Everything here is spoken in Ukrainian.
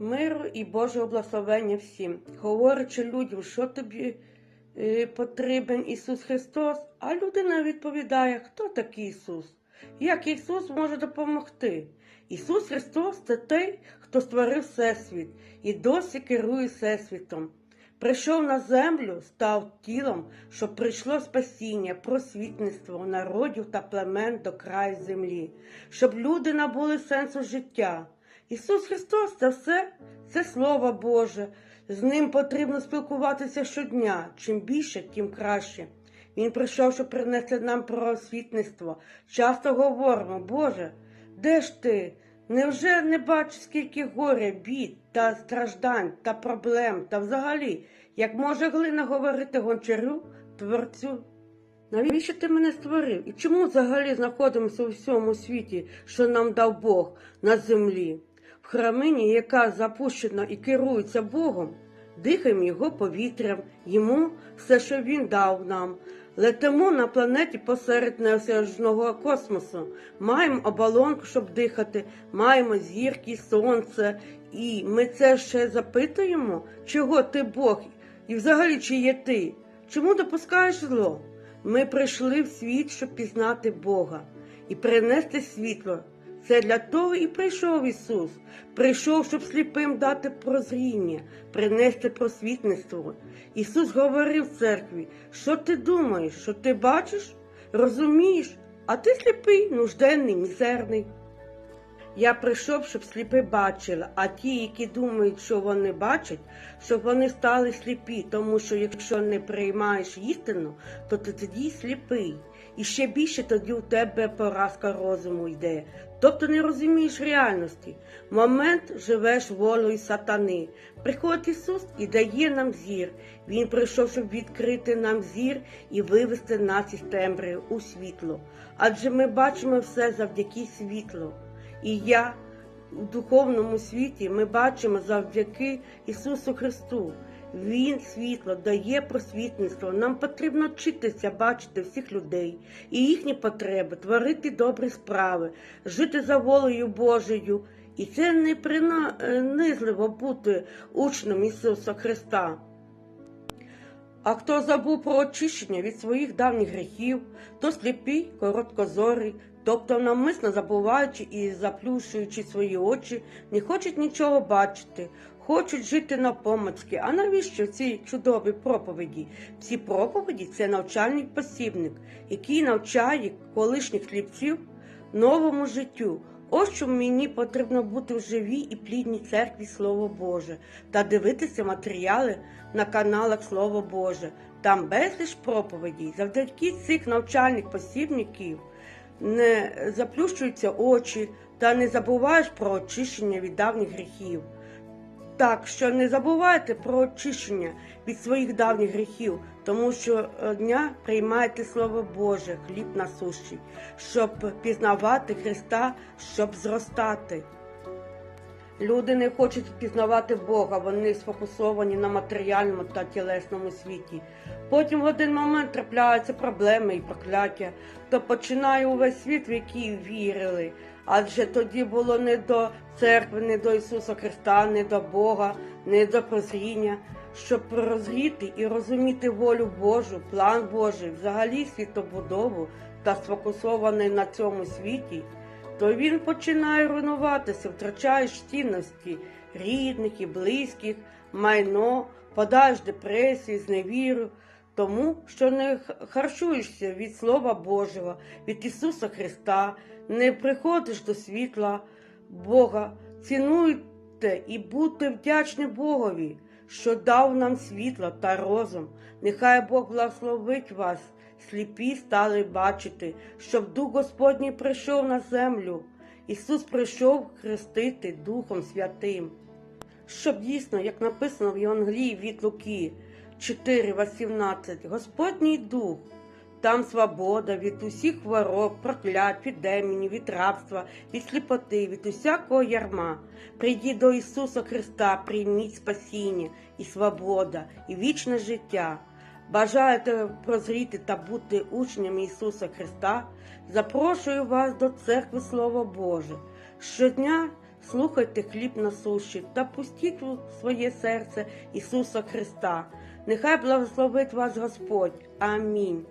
Миру і Божого благословення всім, говорячи людям, що тобі е, потрібен Ісус Христос, а людина відповідає, хто такий Ісус? Як Ісус може допомогти? Ісус Христос це той, хто створив Всесвіт і досі керує Всесвітом. Прийшов на землю, став тілом, щоб прийшло спасіння, просвітництво народів та племен до краю землі, щоб люди набули сенсу життя. Ісус Христос це все, це Слово Боже. З ним потрібно спілкуватися щодня. Чим більше, тим краще. Він прийшов, щоб принести нам просвітництво. Часто говоримо, Боже, де ж ти? Невже не бачиш, скільки горя, бід та страждань та проблем, та взагалі, як може глина говорити гончарю, творцю? Навіщо ти мене створив? І чому взагалі знаходимося у всьому світі, що нам дав Бог на землі? В храмині, яка запущена і керується Богом, дихаємо його повітрям, йому все, що він дав нам. Летимо на планеті посеред неосяжного космосу. Маємо оболонку, щоб дихати, маємо зірки, сонце. І ми це ще запитуємо, чого ти Бог, і взагалі чи є ти? Чому допускаєш зло? Ми прийшли в світ, щоб пізнати Бога і принести світло. Це для того і прийшов Ісус. Прийшов, щоб сліпим дати прозріння, принести просвітництво. Ісус говорив церкві, що ти думаєш, що ти бачиш, розумієш, а ти сліпий, нужденний, мізерний. Я прийшов, щоб сліпи бачили, а ті, які думають, що вони бачать, щоб вони стали сліпі, тому що якщо не приймаєш істину, то ти тоді сліпий. І ще більше тоді у тебе поразка розуму йде. Тобто не розумієш реальності. Момент живеш волею сатани. Приходить Ісус і дає нам зір. Він прийшов, щоб відкрити нам зір і вивести нас із темряви у світло. Адже ми бачимо все завдяки світлу. І я у духовному світі ми бачимо завдяки Ісусу Христу. Він світло дає просвітництво. Нам потрібно вчитися бачити всіх людей і їхні потреби, творити добрі справи, жити за волею Божою. І це не принизливо бути учнем Ісуса Христа. А хто забув про очищення від своїх давніх гріхів, то сліпий, короткозорий, тобто навмисно забуваючи і заплющуючи свої очі, не хочуть нічого бачити, хочуть жити навпомацьки. А навіщо ці чудові проповіді? Ці проповіді це навчальний посібник, який навчає колишніх сліпців новому життю. Ось що мені потрібно бути в живій і плідній церкві Слово Боже та дивитися матеріали на каналах Слово Боже. Там безліч проповідей. Завдяки цих навчальних посібників не заплющуються очі та не забуваєш про очищення від давніх гріхів. Так що не забувайте про очищення від своїх давніх гріхів, тому що дня приймайте Слово Боже, хліб насущий, щоб пізнавати Христа, щоб зростати. Люди не хочуть пізнавати Бога, вони сфокусовані на матеріальному та тілесному світі. Потім в один момент трапляються проблеми і прокляття, то починає увесь світ, в який вірили. Адже тоді було не до церкви, не до Ісуса Христа, не до Бога, не до прозріння, щоб прозріти і розуміти волю Божу, план Божий, взагалі світобудову та сфокусований на цьому світі, то він починає руйнуватися, втрачаєш цінності рідних і близьких, майно, подаєш депресію, зневіру, тому що не харчуєшся від Слова Божого, від Ісуса Христа, не приходиш до світла Бога, цінуйте і будьте вдячні Богові, що дав нам світло та розум. Нехай Бог благословить вас, сліпі стали бачити, щоб Дух Господній прийшов на землю. Ісус прийшов хрестити Духом Святим. Щоб дійсно, як написано в Євангелії від Луки 4,18, Господній Дух, там свобода від усіх хвороб, проклять, від демонів, від рабства, від сліпоти, від усякого ярма. Прийдіть до Ісуса Христа, прийміть спасіння і свобода, і вічне життя. Бажаєте прозріти та бути учнями Ісуса Христа? Запрошую вас до церкви Слово Боже. Щодня слухайте хліб на суші та пустіть у своє серце Ісуса Христа. Нехай благословить вас Господь. Амінь.